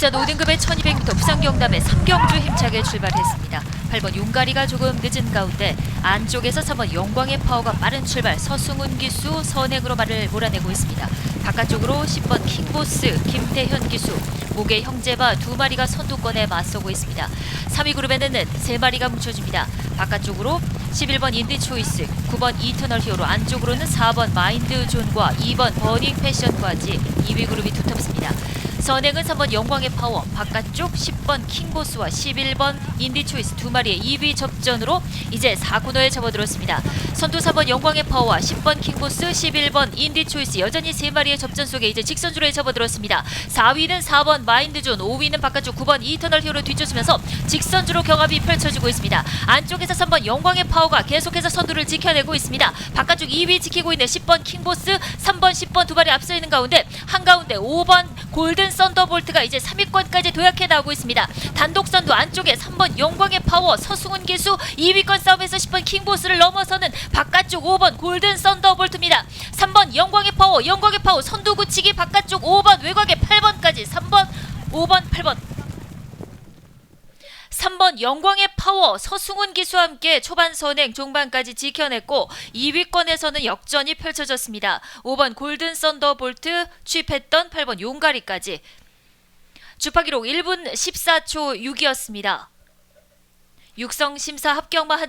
국산 5등급의 1200m 부산 경남의 삼경주 힘차게 출발했습니다. 8번 용가리가 조금 늦은 가운데 안쪽에서 3번 영광의 파워가 빠른 출발 서승훈 기수 선행으로 말을 몰아내고 있습니다. 바깥쪽으로 10번 킹보스 김태현 기수 목의 형제바 두 마리가 선두권에 맞서고 있습니다. 3위 그룹에는 세 마리가 뭉쳐집니다. 바깥쪽으로 11번 인디 초이스, 9번 이터널 히어로, 안쪽으로는 4번 마인드 존과 2번 버닝 패션까지 2위 그룹이 두텁습니다. 선행은 3번 영광의 파워, 바깥쪽 10번 킹보스와 11번 인디초이스 두 마리의 2위 접전으로 이제 4코너에 접어들었습니다. 선두 4번 영광의 파워와 10번 킹보스, 11번 인디초이스 여전히 세 마리의 접전 속에 이제 직선주로에 접어들었습니다. 4위는 4번 마인드존, 5위는 바깥쪽 9번 이터널 히어로 뒤쫓으면서 직선주로 경합이 펼쳐지고 있습니다. 안쪽에서 3번 영광의 파워가 계속해서 선두를 지켜내고 있습니다. 바깥쪽 2위 지키고 있는 10번 킹보스, 3번, 10번 두 발이 앞서 있는 가운데 한가운데 5번 골든 썬더볼트가 이제 3위권까지 도약해 나오고 있습니다. 단독 선두 안쪽에 3번 영광의 파워 서승훈 기수 2위권 싸움에서 10번 킹보스를 넘어서는 바깥쪽 5번 골든 썬더볼트입니다. 3번 영광의 파워 영광의 파워 선두 굳히기 바깥쪽 5번 외곽의 8번까지 3번 5번 8번 3번 영광의 파워 서승훈 기수와 함께 초반 선행 종반까지 지켜냈고 2위권에서는 역전이 펼쳐졌습니다. 5번 골든 썬더볼트 취입했던 8번 용가리까지 주파 기록 1분 14초 6이었습니다. 육성 심사 합격만 한정